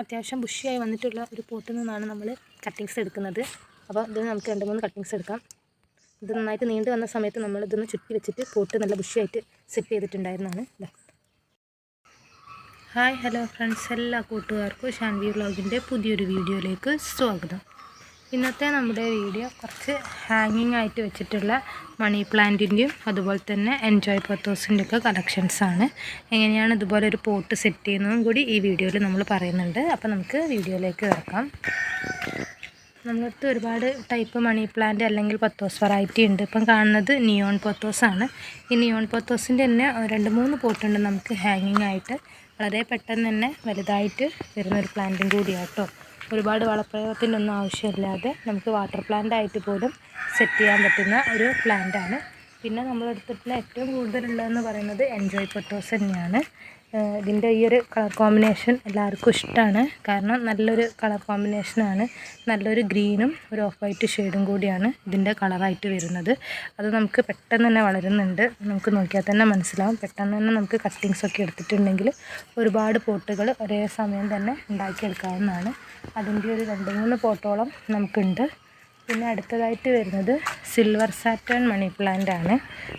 അത്യാവശ്യം ബുഷിയായി വന്നിട്ടുള്ള ഒരു പോട്ടിൽ നിന്നാണ് നമ്മൾ കട്ടിങ്സ് എടുക്കുന്നത്. അപ്പോൾ ഇത് നമുക്ക് രണ്ട് മൂന്ന് കട്ടിങ്സ് എടുക്കാം. ഇത് നന്നായിട്ട് നീണ്ടു വന്ന സമയത്ത് നമ്മൾ ഇതൊന്ന് ചുറ്റി വെച്ചിട്ട് പോട്ട് നല്ല ബുഷിയായിട്ട് സെറ്റ് ചെയ്തിട്ടുണ്ടായിരുന്നതാണ്. ഇതാ ഹായ് ഹലോ ഫ്രണ്ട്സ് എല്ലാ കൂട്ടുകാർക്കും ഷാൻവി വ്ളോഗിന്റെ പുതിയൊരു വീഡിയോയിലേക്ക് സ്വാഗതം. ഇന്നത്തെ നമ്മുടെ വീഡിയോ കുറച്ച് ഹാങ്ങിങ് ആയിട്ട് വെച്ചിട്ടുള്ള മണി പ്ലാന്റിന്റെയും അതുപോലെ തന്നെ എൻജോയ് പത്തോസിന്റെ ഒക്കെ കളക്ഷൻസാണ് എങ്ങനെയാണ് ഇതുപോലെ ഒരു പോട്ട് സെറ്റ് ചെയ്യുന്നതും കൂടി ഈ വീഡിയോയിൽ നമ്മൾ പറയുന്നുണ്ട്. അപ്പോൾ നമുക്ക് വീഡിയോയിലേക്ക് കിടക്കാം. നമ്മളടുത്ത് ഒരുപാട് ടൈപ്പ് മണി പ്ലാന്റ് അല്ലെങ്കിൽ പത്തോസ് വെറൈറ്റി ഉണ്ട്. ഇപ്പം കാണുന്നത് നിയോൺ പത്തോസ് ആണ്. ഈ നിയോൺ പത്തോസിന്റെ തന്നെ രണ്ട് മൂന്ന് പോട്ടുണ്ട് നമുക്ക് ഹാങ്ങിങ് ആയിട്ട്. വളരെ പെട്ടെന്ന് തന്നെ വലുതായിട്ട് വരുന്നൊരു പ്ലാന്റും കൂടിയാട്ടോ. ഒരുപാട് വളപ്രയോഗത്തിന്റെ ഒന്നും ആവശ്യമില്ലാതെ നമുക്ക് വാട്ടർ പ്ലാന്റ് ആയിട്ട് പോലും സെറ്റ് ചെയ്യാൻ പറ്റുന്ന ഒരു പ്ലാന്റ് ആണ്. പിന്നെ നമ്മളെടുത്തിട്ടുള്ള ഏറ്റവും കൂടുതലുള്ളതെന്ന് പറയുന്നത് എൻജോയ് പൊട്ടോസ് തന്നെയാണ് ഇതിന്റെ ഈ ഒരു കളർ കോമ്പിനേഷൻ എല്ലാവർക്കും ഇഷ്ടമാണ്. കാരണം നല്ലൊരു കളർ കോമ്പിനേഷനാണ്. നല്ലൊരു ഗ്രീനും ഒരു ഓഫ് വൈറ്റ് ഷെയ്ഡും കൂടിയാണ് ഇതിന്റെ കളറായിട്ട് വരുന്നത്. അത് നമുക്ക് പെട്ടെന്ന് തന്നെ വളരുന്നുണ്ട്. നമുക്ക് നോക്കിയാൽ തന്നെ മനസ്സിലാവും. പെട്ടെന്ന് തന്നെ നമുക്ക് കട്ടിങ്സൊക്കെ എടുത്തിട്ടുണ്ടെങ്കിൽ ഒരുപാട് പോട്ടുകൾ ഒരേ സമയം തന്നെ ഉണ്ടാക്കിയെടുക്കാവുന്നതാണ്. അതിന്റെ ഒരു രണ്ട് മൂന്ന് പോട്ടോളം നമുക്കുണ്ട്. പിന്നെ അടുത്തതായിട്ട് വരുന്നത് സിൽവർ സാറ്റേൺ മണി പ്ലാന്റ് ആണ്.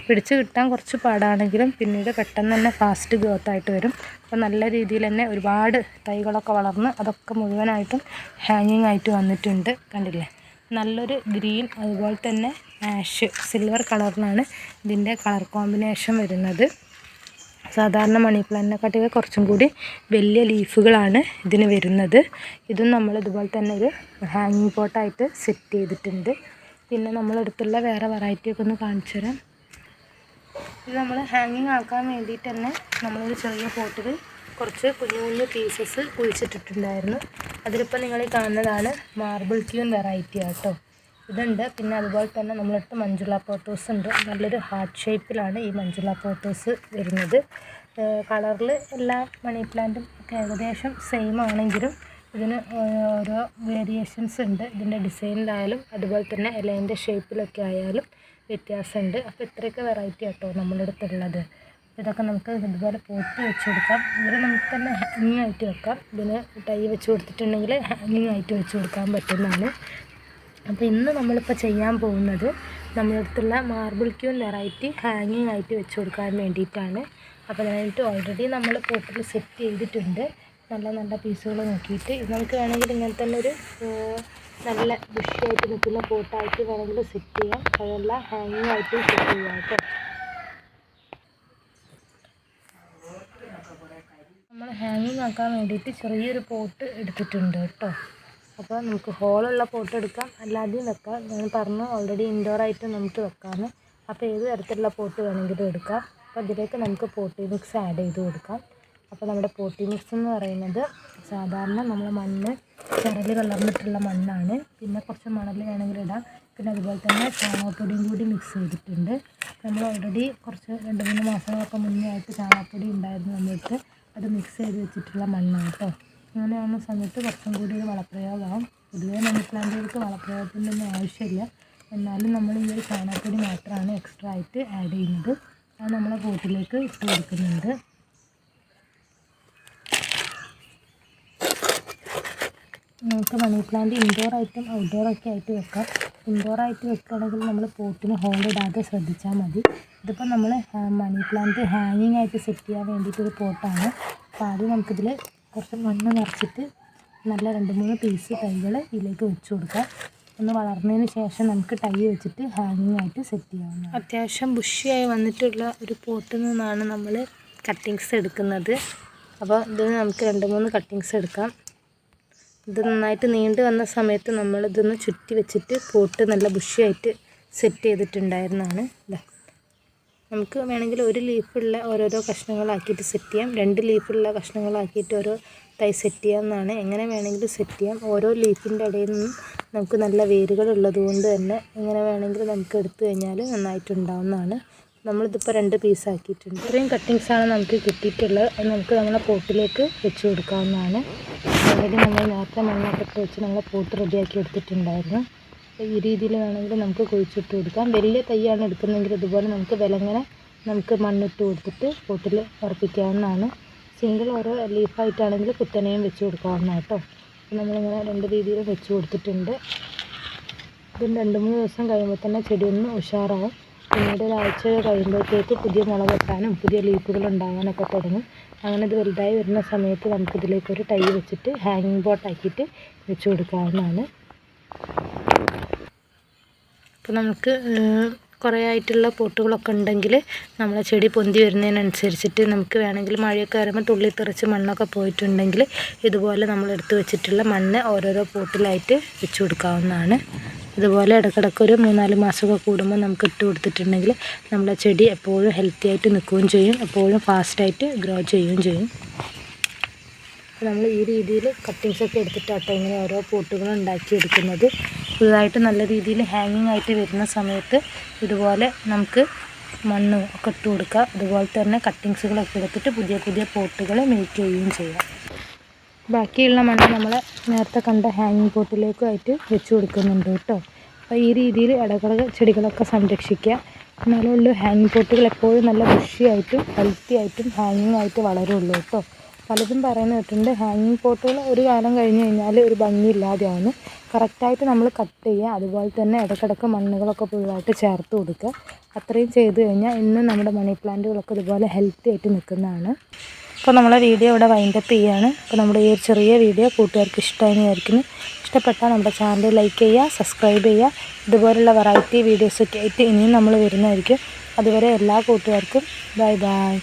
പിടിച്ച് കിട്ടാൻ കുറച്ച് പാടാണെങ്കിലും പിന്നീട് പെട്ടെന്ന് തന്നെ ഫാസ്റ്റ് ഗ്രോത്ത് ആയിട്ട് വരും. അപ്പോൾ നല്ല രീതിയിൽ തന്നെ ഒരുപാട് തൈകളൊക്കെ വളർന്ന് അതൊക്കെ മുഴുവനായിട്ടും ഹാങ്ങിങ് ആയിട്ട് വന്നിട്ടുണ്ട്. കണ്ടില്ലേ? നല്ലൊരു ഗ്രീൻ അതുപോലെ തന്നെ ആഷ് സിൽവർ കളറിലാണ് ഇതിന്റെ കളർ കോമ്പിനേഷൻ വരുന്നത്. സാധാരണ മണി പ്ലാന്റിനെക്കാട്ടിയൊക്കെ കുറച്ചും കൂടി വലിയ ലീഫുകളാണ് ഇതിന് വരുന്നത്. ഇതും നമ്മൾ ഇതുപോലെ തന്നെ ഒരു ഹാങ്ങിങ് പോട്ടായിട്ട് സെറ്റ് ചെയ്തിട്ടുണ്ട്. പിന്നെ നമ്മളെടുത്തുള്ള വേറെ വെറൈറ്റി ഒക്കെ ഒന്ന് കാണിച്ചു തരാം ഇത് നമ്മൾ ഹാങ്ങിങ് ആക്കാൻ വേണ്ടിയിട്ട് തന്നെ നമ്മളൊരു ചെറിയ പോട്ടിൽ കുറച്ച് കുഞ്ഞു കുഞ്ഞു പീസസ് കുഴിച്ചിട്ടിട്ടുണ്ടായിരുന്നു. അതിലിപ്പോൾ നിങ്ങൾ കാണുന്നതാണ് മാർബിൾ ക്യൂൻ വെറൈറ്റി ആട്ടോ. ഇതുണ്ട്. പിന്നെ അതുപോലെ തന്നെ നമ്മളടുത്ത് മഞ്ജുള പോട്ടോസ് ഉണ്ട്. നല്ലൊരു ഹാർട്ട് ഷേപ്പിലാണ് ഈ മഞ്ജുള പോട്ടോസ് വരുന്നത്. കളറിൽ എല്ലാ മണി പ്ലാന്റും ഒക്കെ ഏകദേശം സെയിം ആണെങ്കിലും ഇതിന് ഓരോ വേരിയേഷൻസ് ഉണ്ട്. ഇതിന്റെ ഡിസൈനിലായാലും അതുപോലെ തന്നെ ഇലേന്റെ ഷേപ്പിലൊക്കെ ആയാലും വ്യത്യാസമുണ്ട്. അപ്പോൾ ഇത്രയൊക്കെ വെറൈറ്റി ആട്ടോ നമ്മുടെ അടുത്തുള്ളത് ഇതൊക്കെ നമുക്ക് ഇതുപോലെ പോട്ടി വെച്ച് കൊടുക്കാം ഇതിൽ നമുക്ക് തന്നെ ഹാങ്ങിങ് ആയിട്ട് വെക്കാം. ഇതിന് ടൈ വെച്ച് കൊടുത്തിട്ടുണ്ടെങ്കിൽ ഹാങ്ങിങ് ആയിട്ട് വെച്ച് കൊടുക്കാൻ പറ്റുന്നതാണ്. അപ്പോൾ ഇന്ന് നമ്മളിപ്പോൾ ചെയ്യാൻ പോകുന്നത് നമ്മുടെ അടുത്തുള്ള മാർബിൾ ക്യൂൺ വെറൈറ്റി ഹാങ്ങിങ് ആയിട്ട് വെച്ച് കൊടുക്കാൻ വേണ്ടിയിട്ടാണ്. അപ്പോൾ അതിനായിട്ട് ഓൾറെഡി നമ്മൾ പോട്ടിൽ സെറ്റ് ചെയ്തിട്ടുണ്ട്. നല്ല നല്ല പീസുകൾ നോക്കിയിട്ട്. നമുക്ക് വേണമെങ്കിൽ ഇങ്ങനെ തന്നെ ഒരു നല്ല ബുഷിയായിട്ട് നിൽക്കുന്ന പോട്ടായിട്ട് വേണമെങ്കിൽ സെറ്റ് ചെയ്യാം. അതല്ല ഹാങ്ങിങ് ആയിട്ട് സെറ്റ് ചെയ്യാം കേട്ടോ. നമ്മൾ ഹാങ്ങിങ് ആക്കാൻ വേണ്ടിയിട്ട് ചെറിയൊരു പോട്ട് എടുത്തിട്ടുണ്ട് കേട്ടോ. അപ്പോൾ നമുക്ക് ഹോളുള്ള പോട്ട് എടുക്കാം. അല്ലാതെയും വെക്കാം. ഞാൻ പറഞ്ഞു ഓൾറെഡി ഇൻഡോർ ആയിട്ട് നമുക്ക് വെക്കാമെന്ന് അപ്പോൾ ഏത് തരത്തിലുള്ള പോട്ട് വേണമെങ്കിലും എടുക്കാം. അപ്പോൾ ഇതിലേക്ക് നമുക്ക് പോട്ടി മിക്സ് ആഡ് ചെയ്ത് കൊടുക്കാം. അപ്പോൾ നമ്മുടെ പോട്ടി മിക്സ് എന്ന് പറയുന്നത് സാധാരണ നമ്മൾ മണ്ണ് ചരൽ കലർന്നിട്ടുള്ള മണ്ണാണ്. പിന്നെ കുറച്ച് മണൽ വേണമെങ്കിൽ ഇടാം. പിന്നെ അതുപോലെ തന്നെ ചാണകപ്പൊടിയും കൂടി മിക്സ് ചെയ്തിട്ടുണ്ട്. നമ്മൾ ഓൾറെഡി കുറച്ച് രണ്ട് മൂന്ന് മാസങ്ങളൊക്കെ മുന്നേ ആയിട്ട് ചാണകപ്പൊടി ഉണ്ടായിരുന്നു നമ്മൾക്ക്. അത് മിക്സ് ചെയ്ത് വെച്ചിട്ടുള്ള മണ്ണാണ് കേട്ടോ അങ്ങനെയാവുന്ന സമയത്ത് കുറച്ചും കൂടി ഒരു വളപ്രയോഗമാവും. പൊതുവേ മണി പ്ലാന്റുകൾക്ക് വളപ്രയോഗത്തിന്റെ ഒന്നും ആവശ്യമില്ല. എന്നാലും നമ്മൾ ഈ ഒരു ചാണകപ്പൊടി മാത്രമാണ് എക്സ്ട്രാ ആയിട്ട് ആഡ് ചെയ്യുന്നത്. അത് നമ്മളെ പോട്ടിലേക്ക് ഇട്ട് കൊടുക്കുന്നുണ്ട്. നമുക്ക് മണി പ്ലാന്റ് ഇൻഡോർ ആയിട്ടും ഔട്ട്ഡോർ ഒക്കെ ആയിട്ട് വെക്കാം. ഇൻഡോർ ആയിട്ട് വെക്കുകയാണെങ്കിൽ നമ്മൾ പോട്ടിന് ഹോൾ ഇടാതെ ശ്രദ്ധിച്ചാൽ മതി. ഇതിപ്പോൾ നമ്മൾ മണി പ്ലാന്റ് ഹാങ്ങിങ് ആയിട്ട് സെറ്റ് ചെയ്യാൻ വേണ്ടിയിട്ടൊരു പോട്ടാണ്. അപ്പോൾ ആദ്യം നമുക്കിതിൽ കുറച്ച് മണ്ണ് നിറച്ചിട്ട് നല്ല രണ്ട് മൂന്ന് പീസ് തൈകൾ ഇതിലേക്ക് വെച്ച് കൊടുക്കാം. ഒന്ന് വളർന്നതിന് ശേഷം നമുക്ക് ടൈ വെച്ചിട്ട് ഹാങ്ങിങ് ആയിട്ട് സെറ്റ് ചെയ്യാവുന്നതാണ്. അത്യാവശ്യം ബുഷിയായി വന്നിട്ടുള്ള ഒരു പോട്ടിൽ നിന്നാണ് നമ്മൾ കട്ടിങ്സ് എടുക്കുന്നത്. അപ്പോൾ ഇത് നമുക്ക് രണ്ട് മൂന്ന് കട്ടിങ്സ് എടുക്കാം. ഇത് നന്നായിട്ട് നീണ്ടു വന്ന സമയത്ത് നമ്മളിതൊന്ന് ചുറ്റി വെച്ചിട്ട് പോട്ട് നല്ല ബുഷിയായിട്ട് സെറ്റ് ചെയ്തിട്ടുണ്ടായിരുന്നതാണ്. ഇതാ നമുക്ക് വേണമെങ്കിൽ ഒരു ലീഫുള്ള ഓരോരോ കഷ്ണങ്ങളാക്കിയിട്ട് സെറ്റ് ചെയ്യാം. രണ്ട് ലീഫുള്ള കഷ്ണങ്ങളാക്കിയിട്ട് ഓരോ തൈ സെറ്റ് ചെയ്യാവുന്നതാണ്. എങ്ങനെ വേണമെങ്കിലും സെറ്റ് ചെയ്യാം. ഓരോ ലീഫിന്റെ ഇടയിൽ നിന്നും നമുക്ക് നല്ല വേരുകൾ ഉള്ളത് കൊണ്ട് തന്നെ എങ്ങനെ വേണമെങ്കിലും നമുക്ക് എടുത്തു കഴിഞ്ഞാൽ നന്നായിട്ടുണ്ടാവുന്നതാണ്. നമ്മളിതിപ്പോൾ രണ്ട് പീസ് ആക്കിയിട്ടുണ്ട്. ഇത്രയും കട്ടിങ്സാണ് നമുക്ക് കിട്ടിയിട്ടുള്ളത്. അത് നമുക്ക് നമ്മളെ പോട്ടിലേക്ക് വെച്ച് കൊടുക്കാവുന്നതാണ്. ഓൾറെഡി നമ്മൾ നേരത്തെ മണ്ണൊക്കെ വെച്ച് നമ്മളെ പോട്ട് റെഡിയാക്കി എടുത്തിട്ടുണ്ടായിരുന്നു. ഈ രീതിയിൽ വേണമെങ്കിൽ നമുക്ക് കുഴിച്ചിട്ട് കൊടുക്കാം. വലിയ തൈയാണ് എടുക്കുന്നതെങ്കിൽ ഇതുപോലെ നമുക്ക് വിലങ്ങനെ നമുക്ക് മണ്ണിട്ട് കൊടുത്തിട്ട് പോട്ടിൽ ഉറപ്പിക്കാവുന്നതാണ് സിംഗിൾ ഓരോ ലീഫായിട്ടാണെങ്കിൽ കുത്തനെയും വെച്ച് കൊടുക്കാവുന്ന കേട്ടോ. നമ്മളിങ്ങനെ രണ്ട് രീതിയിൽ വെച്ച് കൊടുത്തിട്ടുണ്ട്. ഇതും രണ്ട് മൂന്ന് ദിവസം കഴിയുമ്പോൾ തന്നെ ചെടി ഒന്ന് ഉഷാറാവും. പിന്നീട് ഒരാഴ്ച കഴിയുമ്പോഴത്തേക്ക് പുതിയ മുള വെട്ടാനും പുതിയ ലീഫുകൾ ഉണ്ടാകാനൊക്കെ തുടങ്ങും. അങ്ങനെ ഇത് വലുതായി വരുന്ന സമയത്ത് നമുക്കിതിലേക്ക് ഒരു ടൈ വെച്ചിട്ട് ഹാങ്ങിങ് ബോട്ടാക്കിയിട്ട് വെച്ച് കൊടുക്കാവുന്നതാണ്. അപ്പോൾ നമുക്ക് കുറേ ആയിട്ടുള്ള പോട്ടുകളൊക്കെ ഉണ്ടെങ്കിൽ നമ്മളെ ചെടി പൊന്തി വരുന്നതിനനുസരിച്ചിട്ട് നമുക്ക് വേണമെങ്കിൽ മഴയൊക്കെ വരുമ്പോൾ തുള്ളി തെറിച്ച് മണ്ണൊക്കെ പോയിട്ടുണ്ടെങ്കിൽ ഇതുപോലെ നമ്മൾ എടുത്തു വെച്ചിട്ടുള്ള മണ്ണ് ഓരോരോ പോട്ടിലായിട്ട് വെച്ച് കൊടുക്കാവുന്നതാണ്. ഇതുപോലെ ഇടയ്ക്കിടയ്ക്ക് ഒരു മൂന്നാൽ മാസമൊക്കെ കൂടുമ്പോൾ നമുക്ക് ഇട്ട് കൊടുത്തിട്ടുണ്ടെങ്കിൽ നമ്മളെ ചെടി എപ്പോഴും ഹെൽത്തി ആയിട്ട് നിൽക്കുകയും ചെയ്യും എപ്പോഴും ഫാസ്റ്റായിട്ട് ഗ്രോ ചെയ്യുകയും ചെയ്യും. നമ്മൾ ഈ രീതിയിൽ കട്ടിങ്സൊക്കെ എടുത്തിട്ടാട്ടോ ഇങ്ങനെ ഓരോ പോട്ടുകൾ ഉണ്ടാക്കിയെടുക്കുന്നത്. പുതുതായിട്ട് നല്ല രീതിയിൽ ഹാങ്ങിങ് ആയിട്ട് വരുന്ന സമയത്ത് ഇതുപോലെ നമുക്ക് മണ്ണ് ഒക്കെ ഇട്ട് കൊടുക്കുക അതുപോലെ തന്നെ കട്ടിങ്സുകളൊക്കെ എടുത്തിട്ട് പുതിയ പുതിയ പോട്ടുകൾ മേക്ക് ചെയ്യുകയും ചെയ്യാം. ബാക്കിയുള്ള മണ്ണ് നമ്മൾ നേരത്തെ കണ്ട ഹാങ്ങിങ് പോട്ടിലേക്കുമായിട്ട് വെച്ച് കൊടുക്കുന്നുണ്ട് കേട്ടോ. അപ്പോൾ ഈ രീതിയിൽ ഇടകള ചെടികളൊക്കെ സംരക്ഷിക്കുക. എന്നാലേ ഉള്ളൂ ഹാങ്ങിങ് പോട്ടുകൾ എപ്പോഴും നല്ല ബുഷിയായിട്ടും ഹെൽത്തി ആയിട്ടും ഹാങ്ങിങ് ആയിട്ട് വളരുള്ളൂ കേട്ടോ. പലതും പറയുന്ന കേട്ടിട്ടുണ്ട് ഹാങ്ങിങ് പോട്ടുകൾ ഒരു കാലം കഴിഞ്ഞ് കഴിഞ്ഞാൽ ഒരു ഭംഗിയില്ലാതെയാവുന്നു. കറക്റ്റായിട്ട് നമ്മൾ കട്ട് ചെയ്യുക അതുപോലെ തന്നെ ഇടയ്ക്കിടയ്ക്ക് മണ്ണുകളൊക്കെ പുതുതായിട്ട് ചേർത്ത് കൊടുക്കുക. അത്രയും ചെയ്ത് കഴിഞ്ഞാൽ ഇന്നും നമ്മുടെ മണി പ്ലാന്റുകളൊക്കെ ഇതുപോലെ ഹെൽത്തി ആയിട്ട് നിൽക്കുന്നതാണ്. അപ്പോൾ നമ്മളെ വീഡിയോ ഇവിടെ വൈൻഡപ്പ് ചെയ്യുകയാണ് അപ്പോൾ നമ്മുടെ ഈ ഒരു ചെറിയ വീഡിയോ കൂട്ടുകാർക്ക് ഇഷ്ടമായി വിചാരിക്കുന്നു. ഇഷ്ടപ്പെട്ടാൽ നമ്മുടെ ചാനൽ ലൈക്ക് ചെയ്യുക സബ്സ്ക്രൈബ് ചെയ്യുക. ഇതുപോലുള്ള വെറൈറ്റി വീഡിയോസൊക്കെ ആയിട്ട് ഇനിയും നമ്മൾ വരുന്നതായിരിക്കും. അതുവരെ എല്ലാ കൂട്ടുകാർക്കും ബൈ ബൈ